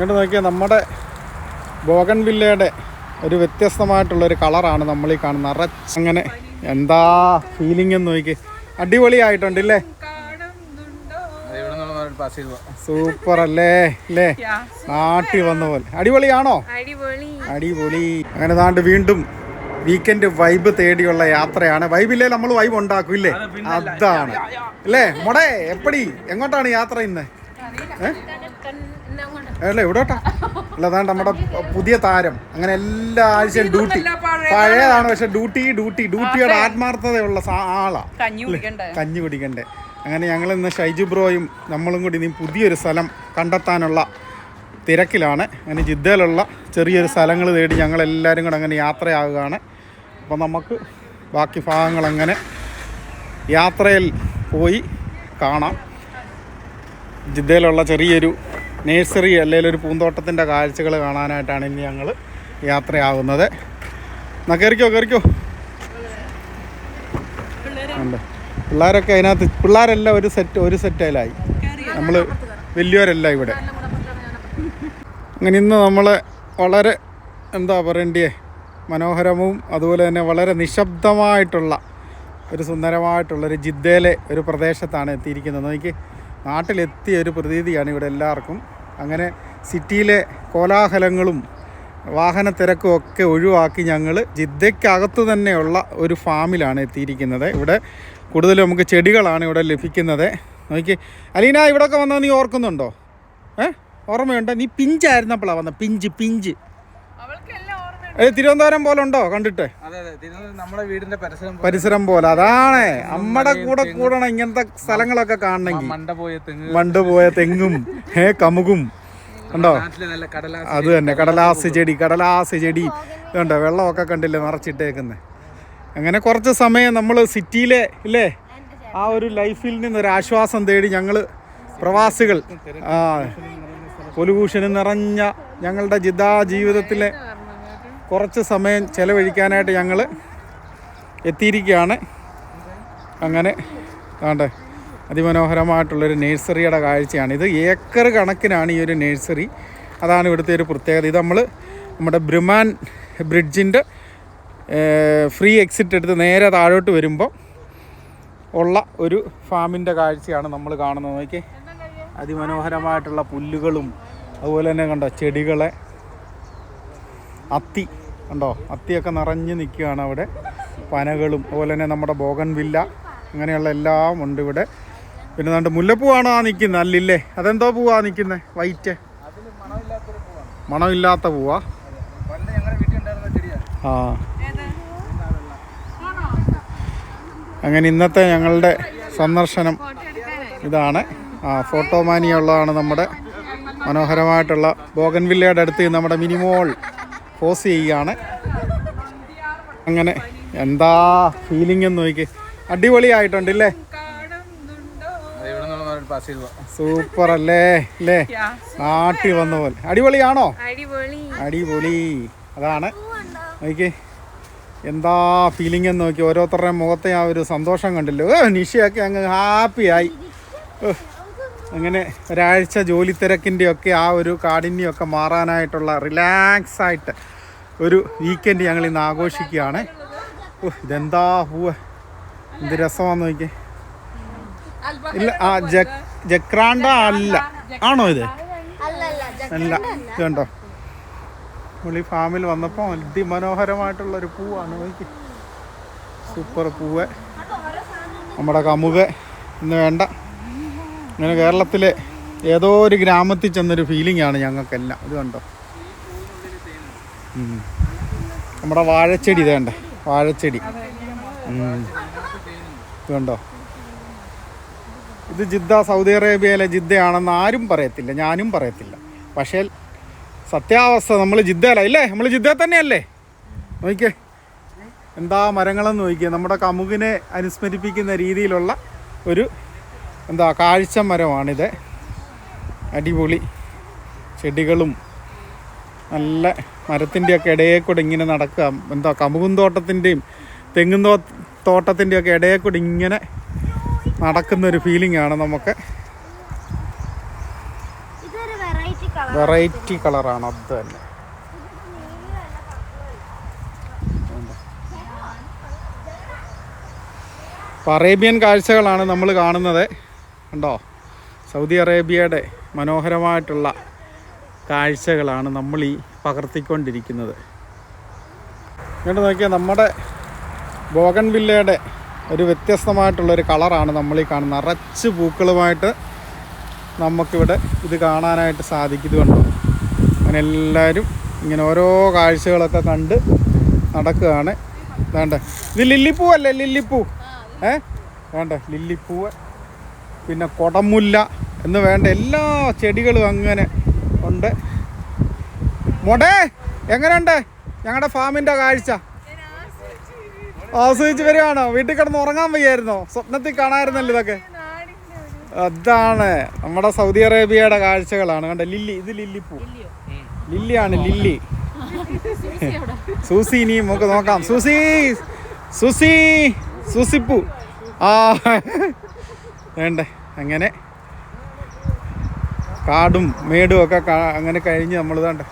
ഇങ്ങോട്ട് നോക്കിയാൽ നമ്മുടെ ബോഗൻ വില്ലയുടെ ഒരു വ്യത്യസ്തമായിട്ടുള്ളൊരു കളറാണ് നമ്മൾ ഈ കാണുന്നത് നിറച്ച് അങ്ങനെ എന്താ ഫീലിംഗ് എന്ന് നോക്കി പാസ് ചെയ്തു സൂപ്പർ അല്ലേ അല്ലേ നാട്ടിൽ വന്ന പോലെ. അടിപൊളിയാണോ? അടിപൊളി. അടിപൊളി. അങ്ങനെ താണ്ട് വീണ്ടും വീക്കെൻഡ് വൈബ് തേടിയുള്ള യാത്രയാണ്. വൈബില്ലേ നമ്മൾ വൈബ് ഉണ്ടാക്കും ഇല്ലേ? അതാണ്. അല്ലേ മൊടേ എപ്പടി? എങ്ങോട്ടാണ് യാത്ര ഇന്ന്? ഏ? അല്ല ഇവിടോട്ടാ അല്ല അതാണ് നമ്മുടെ പുതിയ താരം. അങ്ങനെ എല്ലാ ആഴ്ചയും ഡ്യൂട്ടി. പഴയതാണ്. പക്ഷെ ഡ്യൂട്ടി ഡ്യൂട്ടി. ഡ്യൂട്ടിയുടെ ആത്മാർത്ഥതയുള്ള ആളാ. കഞ്ഞി കുടിക്കണ്ടേ? അങ്ങനെ ഞങ്ങൾ ഇന്ന് ഷൈജു ബ്രോയും നമ്മളും കൂടി ഇനി പുതിയൊരു സ്ഥലം കണ്ടെത്താനുള്ള തിരക്കിലാണ്. അങ്ങനെ ജിദ്ദയിലുള്ള ചെറിയൊരു സ്ഥലങ്ങൾ തേടി ഞങ്ങൾ എല്ലാവരും കൂടെ അങ്ങനെ യാത്രയാകുകയാണ് അപ്പോൾ നമുക്ക് ബാക്കി ഭാഗങ്ങൾ അങ്ങനെ യാത്രയിൽ പോയി കാണാം. ജിദ്ദയിലുള്ള ചെറിയൊരു നേഴ്സറി അല്ലെങ്കിൽ ഒരു പൂന്തോട്ടത്തിന്റെ കാഴ്ചകൾ കാണാനായിട്ടാണ് ഇനി ഞങ്ങൾ യാത്രയാകുന്നത് എന്നാ കയറിക്കോ കയറിക്കോ ഉണ്ട് പിള്ളേരൊക്കെ അതിനകത്ത് പിള്ളേരെല്ലാം ഒരു സെറ്റ് ഒരു സെറ്റയിലായി നമ്മൾ വലിയവരല്ല ഇവിടെ. അങ്ങനെ ഇന്ന് നമ്മൾ വളരെ എന്താ പറയണ്ടേ മനോഹരവും അതുപോലെ തന്നെ വളരെ നിശബ്ദമായിട്ടുള്ള ഒരു സുന്ദരമായിട്ടുള്ളൊരു ജിദ്ദയിലെ ഒരു പ്രദേശത്താണ് എത്തിയിരിക്കുന്നത്. നോക്കി നാട്ടിലെത്തിയ ഒരു പ്രതീതിയാണ് ഇവിടെ എല്ലാവർക്കും. അങ്ങനെ സിറ്റിയിലെ കോലാഹലങ്ങളും വാഹന തിരക്കും ഒക്കെ ഒഴിവാക്കി ഞങ്ങൾ ജിദ്ദയ്ക്കകത്ത് തന്നെയുള്ള ഒരു ഫാമിലാണ് എത്തിയിരിക്കുന്നത്. ഇവിടെ കൂടുതലും നമുക്ക് ചെടികളാണ് ഇവിടെ ലഭിക്കുന്നത്. നോക്കി. അലീന ഇവിടെയൊക്കെ വന്നാൽ നീ ഓർക്കുന്നുണ്ടോ? ഏ? ഓർമ്മയുണ്ടോ? നീ പിഞ്ചായിരുന്നപ്പോഴാണ് വന്നത്. Pinch pinch. തിരുവനന്തപുരം പോലെ ഉണ്ടോ? കണ്ടിട്ട്? പരിസരം പോലെ. പരിസരം പോലെ. അതാണ്. നമ്മുടെ കൂടെ കൂടണം ഇങ്ങനത്തെ സ്ഥലങ്ങളൊക്കെ കാണണമെങ്കിൽ. മണ്ട പോയ തെങ്ങ്. ഏ കമുകും. ഉണ്ടോ അത് തന്നെ. കടലാസ് ചെടി കടലാസ് ചെടി. ഇതുണ്ടോ? വെള്ളമൊക്കെ കണ്ടില്ലേ നിറച്ചിട്ടേക്കുന്നത് അങ്ങനെ കുറച്ച് സമയം നമ്മൾ സിറ്റിയിലെ ഇല്ലേ? ആ ഒരു ലൈഫിൽ നിന്നൊരു ആശ്വാസം തേടി ഞങ്ങൾ പ്രവാസികൾ ആ പൊലുഭൂഷന് നിറഞ്ഞ ഞങ്ങളുടെ ജിദ്ദാ ജീവിതത്തിലെ കുറച്ച് സമയം ചെലവഴിക്കാനായിട്ട് ഞങ്ങൾ എത്തിയിരിക്കുകയാണ്. അങ്ങനെ ആണ്ടെ അതിമനോഹരമായിട്ടുള്ളൊരു നേഴ്സറിയുടെ കാഴ്ചയാണ്. ഇത് ഏക്കർ കണക്കിനാണ് ഈ ഒരു നേഴ്സറി. അതാണ് ഇവിടുത്തെ ഒരു പ്രത്യേകത. ഇത് നമ്മൾ നമ്മുടെ ബ്രിമാൻ ബ്രിഡ്ജിന്റെ ഫ്രീ എക്സിറ്റ് എടുത്ത് നേരെ താഴോട്ട് വരുമ്പോൾ ഉള്ള ഒരു ഫാമിന്റെ കാഴ്ചയാണ് നമ്മൾ കാണുന്നത്. നോക്കി അതിമനോഹരമായിട്ടുള്ള പുല്ലുകളും അതുപോലെ തന്നെ കണ്ടോ ചെടികളെ അത്തി ഉണ്ടോ അത്തിയൊക്കെ നിറഞ്ഞ് നിൽക്കുകയാണ് അവിടെ. പനകളും അതുപോലെ തന്നെ നമ്മുടെ ബോഗൻ വില്ല അങ്ങനെയുള്ള എല്ലാം ഉണ്ട് ഇവിടെ. പിന്നെ നമ്മുടെ മുല്ലപ്പൂവാണോ ആ നിൽക്കുന്നത്. അല്ലില്ലേ? അതെന്തോ പൂവാ നിൽക്കുന്നത്? വൈറ്റ്. മണമില്ലാത്ത പൂവാ. ആ. അങ്ങനെ ഇന്നത്തെ ഞങ്ങളുടെ സന്ദർശനം ഇതാണ്. ആ ഫോട്ടോമാനിയുള്ളതാണ് നമ്മുടെ മനോഹരമായിട്ടുള്ള ബോഗൻവില്ലയുടെ അടുത്ത് നമ്മുടെ മിനിമോൾ. പോസ് ചെയ്യുകയാണ്. അങ്ങനെ എന്താ ഫീലിംഗ് എന്ന് നോക്കി അടിപൊളിയായിട്ടുണ്ടല്ലേ ഇല്ലേ സൂപ്പർ അല്ലേ അല്ലേ നാട്ടിൽ വന്ന പോലെ. അടിപൊളിയാണോ? അടിപൊളി. അതാണ്. നോക്കി എന്താ ഫീലിംഗ് എന്ന് നോക്കി ഓരോരുത്തരുടെ മുഖത്തെ ആ ഒരു സന്തോഷം കണ്ടില്ലേ? നിഷയൊക്കെ അങ്ങ് ഹാപ്പിയായി അങ്ങനെ ഒരാഴ്ച ജോലി തിരക്കിന്റെയൊക്കെ ആ ഒരു കാഠിന്യമൊക്കെ മാറാനായിട്ടുള്ള റിലാക്സ് ആയിട്ട് ഒരു വീക്കെൻഡ് ഞങ്ങൾ ഇന്ന് ആഘോഷിക്കുകയാണ്. ഓ ഇതെന്താ പൂവ്? എന്ത് രസമാണെന്ന് നോക്കിയേ. ഇല്ല ആ ജക് ജക്രാണ്ട അല്ല. ആണോ ഇത്? അല്ല ഇത് കണ്ടോ? ഫാമിൽ വന്നപ്പോൾ അതിമനോഹരമായിട്ടുള്ള ഒരു പൂവാണ് നോക്കി സൂപ്പർ പൂവ്. നമ്മുടെ കമുക ഇന്ന് വേണ്ട. ഇങ്ങനെ കേരളത്തിലെ ഏതോ ഒരു ഗ്രാമത്തിൽ ചെന്നൊരു ഫീലിംഗ് ആണ് ഞങ്ങൾക്കെല്ലാം. ഇത് കണ്ടോ? നമ്മുടെ വാഴച്ചെടി ഇതേണ്ടേ വാഴച്ചെടി. ഇത് കണ്ടോ? ഇത് ജിദ്ദ സൗദി അറേബ്യയിലെ ജിദ്ദയാണെന്ന് ആരും പറയത്തില്ല. ഞാനും പറയത്തില്ല. പക്ഷേ സത്യാവസ്ഥ നമ്മൾ ജിദ്ദയല്ല. ഇല്ലേ? നമ്മൾ ജിദ്ദ തന്നെയല്ലേ? നോക്കിയേ. എന്താ മരങ്ങളെന്ന് നോക്കിയേ. നമ്മുടെ കമുകിനെ അനുസ്മരിപ്പിക്കുന്ന രീതിയിലുള്ള ഒരു എന്താ കാഴ്ച മരമാണിത് അടിപൊളി ചെടികളും നല്ല മരത്തിന്റെയൊക്കെ ഇടയിൽ കൂടെ ഇങ്ങനെ നടക്കുക. എന്താ കമുകും തോട്ടത്തിന്റെയും തെങ്ങും തോ തോട്ടത്തിന്റെയൊക്കെ ഇടയിൽ കൂടെ ഇങ്ങനെ നടക്കുന്നൊരു ഫീലിംഗ് ആണ് നമുക്ക്. വെറൈറ്റി കളറാണ് അത് തന്നെ. അപ്പോൾ അറേബ്യൻ കാഴ്ചകളാണ് നമ്മൾ കാണുന്നത്. കണ്ടോ? സൗദി അറേബ്യയുടെ മനോഹരമായിട്ടുള്ള കാഴ്ചകളാണ് നമ്മൾ ഈ പകർത്തിക്കൊണ്ടിരിക്കുന്നത്. ഇങ്ങോട്ട് നോക്കിയാൽ നമ്മുടെ ബോഗൻ വില്ലയുടെ ഒരു വ്യത്യസ്തമായിട്ടുള്ളൊരു കളറാണ് നമ്മൾ ഈ കാണുന്നത്. നിറച്ച് പൂക്കളുമായിട്ട് നമുക്കിവിടെ ഇത് കാണാനായിട്ട് സാധിക്കുന്നുണ്ടോ. അങ്ങനെ എല്ലാവരും ഇങ്ങനെ ഓരോ കാഴ്ചകളൊക്കെ കണ്ട് നടക്കുകയാണ്. വേണ്ട ഇത് ലില്ലിപ്പൂ അല്ലേ ലില്ലിപ്പൂ. ഏ? വേണ്ട ലില്ലിപ്പൂവ്. പിന്നെ കൊടമുല്ല എന്ന് വേണ്ട എല്ലാ ചെടികളും അങ്ങനെ ഉണ്ട്. മോടേ എങ്ങനെയുണ്ട്? ഞങ്ങളുടെ ഫാമിന്റെ കാഴ്ച. ആസ്വദിച്ച് വരികയാണോ? വീട്ടിൽ കിടന്ന് ഉറങ്ങാൻ വയ്യായിരുന്നോ? സ്വപ്നത്തിൽ കാണാമായിരുന്നല്ലോ ഇതൊക്കെ. അതാണ് നമ്മുടെ സൗദി അറേബ്യയുടെ കാഴ്ചകളാണ്. കണ്ട ലില്ലി ഇത് ലില്ലിപ്പൂ. ലില്ലിയാണ് ലില്ലി. സൂസി ഇനി നമുക്ക് നോക്കാം. സൂസി സുസി സുസിപ്പൂ. ആ വേണ്ടേ? അങ്ങനെ കാടും മേടും ഒക്കെ അങ്ങനെ കഴിഞ്ഞ് നമ്മൾ ഇതാണ്ട്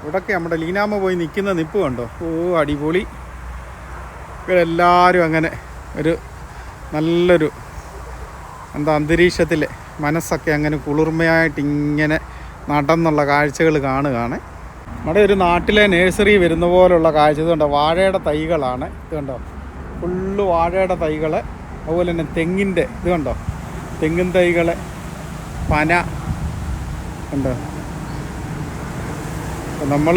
ഇവിടൊക്കെ നമ്മുടെ ലീനാമ പോയി നിൽക്കുന്ന നിപ്പ് കണ്ടോ? ഓ അടിപൊളി. ഇവരെല്ലാവരും അങ്ങനെ ഒരു നല്ലൊരു എന്താ അന്തരീക്ഷത്തിൽ മനസ്സൊക്കെ അങ്ങനെ കുളിർമയായിട്ട് ഇങ്ങനെ നടന്നുള്ള കാഴ്ചകൾ കാണുകയാണ്. നമ്മുടെ ഒരു നാട്ടിലെ നേഴ്സറി വരുന്ന പോലുള്ള കാഴ്ച. ഇത് കണ്ടോ? വാഴയുടെ തൈകളാണ്. ഇത് കണ്ടോ? ഫുള്ള് വാഴയുടെ തൈകൾ അതുപോലെ തന്നെ തെങ്ങിന്റെ ഇത് കണ്ടോ? തെങ്ങിൻ തൈകൾ പന ഉണ്ട്. നമ്മൾ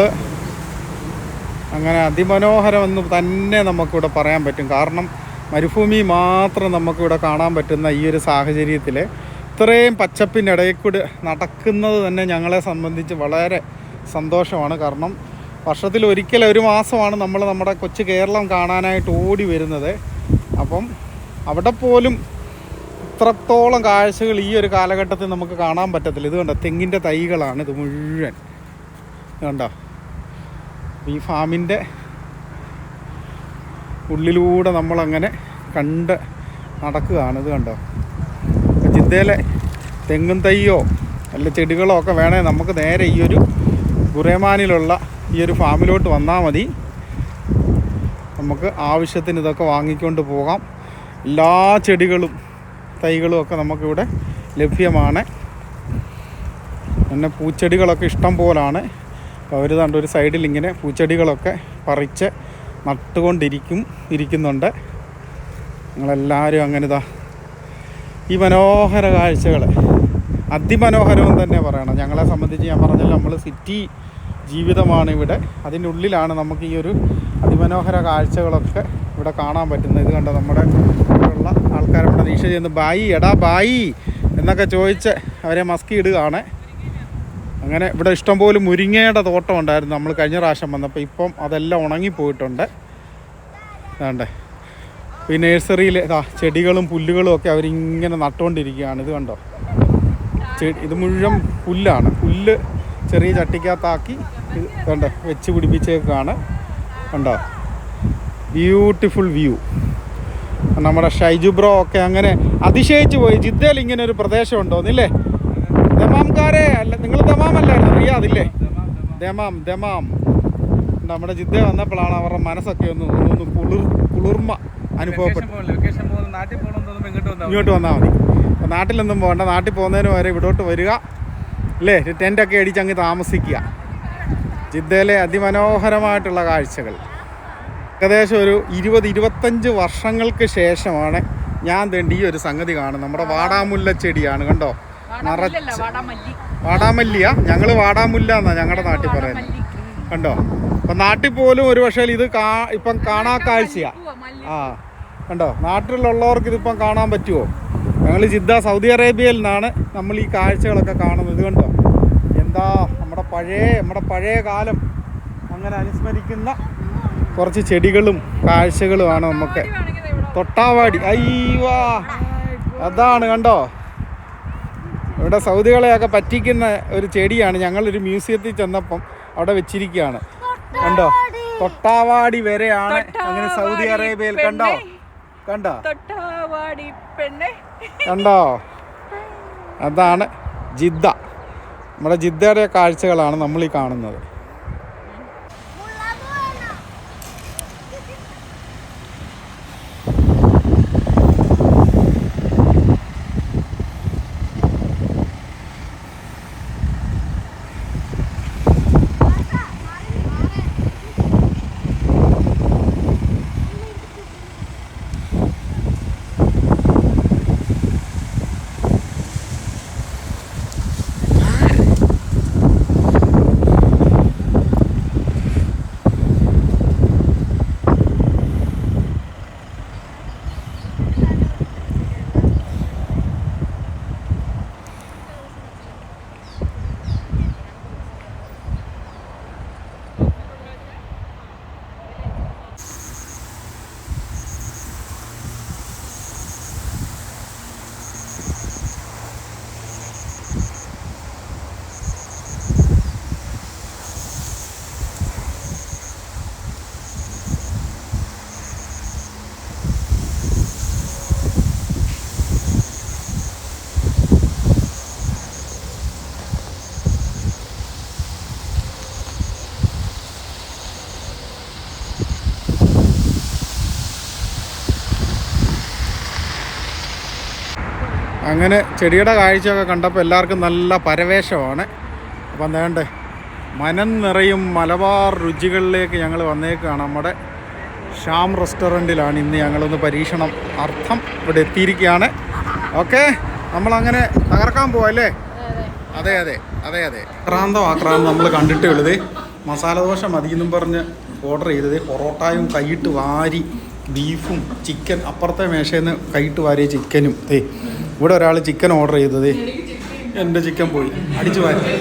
അങ്ങനെ അതിമനോഹരമെന്ന് തന്നെ നമുക്കിവിടെ പറയാൻ പറ്റും. കാരണം മരുഭൂമി മാത്രം നമുക്കിവിടെ കാണാൻ പറ്റുന്ന ഈ ഒരു സാഹചര്യത്തിൽ ഇത്രയും പച്ചപ്പിനിടയിൽ കൂടി നടക്കുന്നത് തന്നെ ഞങ്ങളെ സംബന്ധിച്ച് വളരെ സന്തോഷമാണ്. കാരണം വർഷത്തിൽ ഒരിക്കൽ ഒരു മാസമാണ് നമ്മൾ നമ്മുടെ കൊച്ചു കേരളം കാണാനായിട്ട് ഓടി വരുന്നത്. അപ്പം അവിടെ പോലും ഇത്രത്തോളം കാഴ്ചകൾ ഈ ഒരു കാലഘട്ടത്തിൽ നമുക്ക് കാണാൻ പറ്റത്തില്ല. ഇത് കണ്ടോ? തെങ്ങിന്റെ തൈകളാണ് ഇത് മുഴുവൻ. കണ്ടോ? ഈ ഫാമിന്റെ ഉള്ളിലൂടെ നമ്മളങ്ങനെ കണ്ട് നടക്കുകയാണ്. ഇത് കണ്ടോ? ജിദ്ദയിലെ തെങ്ങും തൈയോ അല്ല ചെടികളോ ഒക്കെ വേണേൽ നമുക്ക് നേരെ ഈ ഒരു ഗുറേമാനിലുള്ള ഈ ഒരു ഫാമിലോട്ട് വന്നാൽ മതി. നമുക്ക് ആവശ്യത്തിന് ഇതൊക്കെ വാങ്ങിക്കൊണ്ട് പോകാം. എല്ലാ ചെടികളും തൈകളും ഒക്കെ നമുക്കിവിടെ ലഭ്യമാണ്. പിന്നെ പൂച്ചെടികളൊക്കെ ഇഷ്ടം പോലാണ്. അപ്പോൾ അവർ കണ്ട ഒരു സൈഡിൽ ഇങ്ങനെ പൂച്ചെടികളൊക്കെ പറിച്ച് നട്ടുകൊണ്ടിരിക്കും ഇരിക്കുന്നുണ്ട്. നിങ്ങളെല്ലാവരും അങ്ങനെ ഇതാ ഈ മനോഹര കാഴ്ചകൾ അതിമനോഹരം തന്നെ പറയണം. ഞങ്ങളെ സംബന്ധിച്ച് ഞാൻ പറഞ്ഞല്ലോ നമ്മൾ സിറ്റി ജീവിതമാണ് ഇവിടെ. അതിന്റെ ഉള്ളിലാണ് നമുക്ക് ഈ ഒരു അതിമനോഹര കാഴ്ചകളൊക്കെ ഇവിടെ കാണാൻ പറ്റുന്നത്. ഇത് കണ്ടോ നമ്മുടെ ഇവിടെയുള്ള ആൾക്കാർ ഇവിടെ നീക്ഷ ചെയ്യുന്ന. ബായി എടാ ബായി എന്നൊക്കെ ചോദിച്ച് അവരെ മസ്കി ഇടുകയാണ്. അങ്ങനെ ഇവിടെ ഇഷ്ടംപോലെ മുരിങ്ങയുടെ തോട്ടം ഉണ്ടായിരുന്നു നമ്മൾ കഴിഞ്ഞ പ്രാവശ്യം വന്നപ്പോൾ. ഇപ്പം അതെല്ലാം ഉണങ്ങിപ്പോയിട്ടുണ്ട്. വേണ്ടേ ഈ നഴ്സറിയിൽ ഇതാ ചെടികളും പുല്ലുകളും ഒക്കെ അവരിങ്ങനെ നട്ടുകൊണ്ടിരിക്കുകയാണ്. ഇത് കണ്ടോ? ചെടി ഇത് മുഴുവൻ പുല്ലാണ്. പുല്ല് ചെറിയ ചട്ടിക്കകത്താക്കി കണ്ടോ വെച്ച് പിടിപ്പിച്ചേക്കാണ്. കണ്ടോ? ബ്യൂട്ടിഫുൾ വ്യൂ നമ്മുടെ ഷൈജു ബ്രോ ഒക്കെ അങ്ങനെ അതിശയിച്ചു പോയി. ജിദ്ദയിൽ ഇങ്ങനെ ഒരു പ്രദേശം ഉണ്ടോന്നില്ലേ ദമാംകാരെ അല്ല നിങ്ങൾ ദമാമല്ലായിരുന്നു റിയാദില്ലേ ദമാം ദമാം. നമ്മുടെ ജിദ്ദ വന്നപ്പോഴാണ് അവരുടെ മനസ്സൊക്കെ ഒന്ന് ഒന്ന് കുളിർ കുളിർമ അനുഭവപ്പെട്ടു ഇങ്ങോട്ട് വന്നാൽ മതി. അപ്പോൾ നാട്ടിലൊന്നും പോകണ്ട. നാട്ടിൽ പോകുന്നതിന് വരെ ഇവിടോട്ട് വരിക. അല്ലേ? ടെന്റൊക്കെ അടിച്ച് അങ്ങ് താമസിക്കുക. ജിദ്ദയിലെ അതിമനോഹരമായിട്ടുള്ള കാഴ്ചകൾ. ഏകദേശം ഒരു ഇരുപത് ഇരുപത്തഞ്ച് വർഷങ്ങൾക്ക് ശേഷമാണ് ഞാൻ തേണ്ടി ഈ ഒരു സംഗതി കാണുന്നത്. നമ്മുടെ വാടാമുല്ല ചെടിയാണ് കണ്ടോ? നിറച്ച് വാടാമല്ലിയ? ഞങ്ങൾ വാടാമുല്ല എന്നാ ഞങ്ങളുടെ നാട്ടിൽ പറയുന്നത് കണ്ടോ? അപ്പം നാട്ടിൽ പോലും ഒരു പക്ഷേ ഇത് കാ ഇപ്പം കാണാ കാഴ്ചയാ. ആ. കണ്ടോ? നാട്ടിലുള്ളവർക്ക് ഇതിപ്പം കാണാൻ പറ്റുമോ ഞങ്ങൾ ജിദ്ദ സൗദി അറേബ്യയിൽ നിന്നാണ് നമ്മൾ ഈ കാഴ്ചകളൊക്കെ കാണുന്നത്. ഇത് കണ്ടോ? എന്താ നമ്മുടെ പഴയ നമ്മുടെ പഴയ കാലം. അങ്ങനെ അനുസ്മരിക്കുന്ന കുറച്ച് ചെടികളും കാഴ്ചകളുമാണ് നമുക്ക്. തൊട്ടാവാടി. അയ്യവാ അതാണ് കണ്ടോ? ഇവിടെ സൗദികളെയൊക്കെ പറ്റിക്കുന്ന ഒരു ചെടിയാണ്. ഞങ്ങളൊരു മ്യൂസിയത്തിൽ ചെന്നപ്പം അവിടെ വെച്ചിരിക്കുകയാണ്. കണ്ടോ? തൊട്ടാവാടി വരെയാണ് അങ്ങനെ സൗദി അറേബ്യയിൽ കണ്ടോ? കണ്ടോ? കണ്ടോ? അതാണ് ജിദ്ദ. നമ്മുടെ ജിദ്ദയുടെ കാഴ്ചകളാണ് നമ്മൾ ഈ കാണുന്നത്. അങ്ങനെ ചെടിയുടെ കാഴ്ചയൊക്കെ കണ്ടപ്പോൾ എല്ലാവർക്കും നല്ല പരവേശമാണ്. അപ്പം വേണ്ടേ മനം നിറയും മലബാർ രുചികളിലേക്ക് ഞങ്ങൾ വന്നേക്കാണ്. നമ്മുടെ ഷ്യാം റെസ്റ്റോറന്റിലാണ് ഇന്ന് ഞങ്ങളൊന്ന് പരീക്ഷണം അർത്ഥം ഇവിടെ എത്തിയിരിക്കുകയാണ്. ഓക്കെ നമ്മളങ്ങനെ തകർക്കാൻ പോവല്ലേ അതെ അതെ അതെ അതെ. ആക്രാന്തം ആക്രാന്തം നമ്മൾ കണ്ടിട്ട് ഉള്ളത്. മസാല ദോശ മതി എന്നും പറഞ്ഞ് ഓർഡർ ചെയ്തത്. പൊറോട്ടയും കൈയിട്ട് വാരി ബീഫും ചിക്കൻ അപ്പുറത്തെ മേശയിൽ നിന്ന് കൈയിട്ട് വാരിയ ചിക്കനും ഏ ഇവിടെ ഒരാൾ ചിക്കൻ ഓർഡർ ചെയ്തത്. എന്റെ ചിക്കൻ പോയി. അടിച്ചു മാറ്റി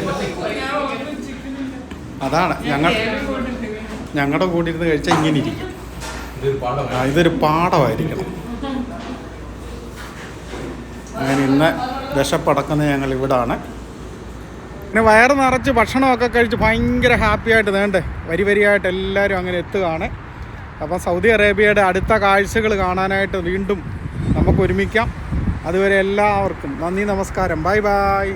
അതാണ്. ഞങ്ങൾ ഞങ്ങളുടെ കൂടി ഇരുന്ന് കഴിച്ചാൽ ഇങ്ങനെ ഇരിക്കും. ഇതൊരു പാഠമായിരിക്കണം. അങ്ങനെ ഇന്ന് വിശപ്പടക്കുന്ന ഞങ്ങൾ ഇവിടാണ്. പിന്നെ വയറ് നിറച്ച് ഭക്ഷണമൊക്കെ കഴിച്ച് ഭയങ്കര ഹാപ്പി ആയിട്ട് വേണ്ടേ വരി വരിയായിട്ട് എല്ലാവരും അങ്ങനെ എത്തുകയാണ്. അപ്പം സൗദി അറേബ്യയുടെ അടുത്ത കാഴ്ചകൾ കാണാനായിട്ട് വീണ്ടും നമുക്ക് ഒരുമിക്കാം. അതുവരെ എല്ലാവർക്കും നന്ദി നമസ്കാരം. Bye bye.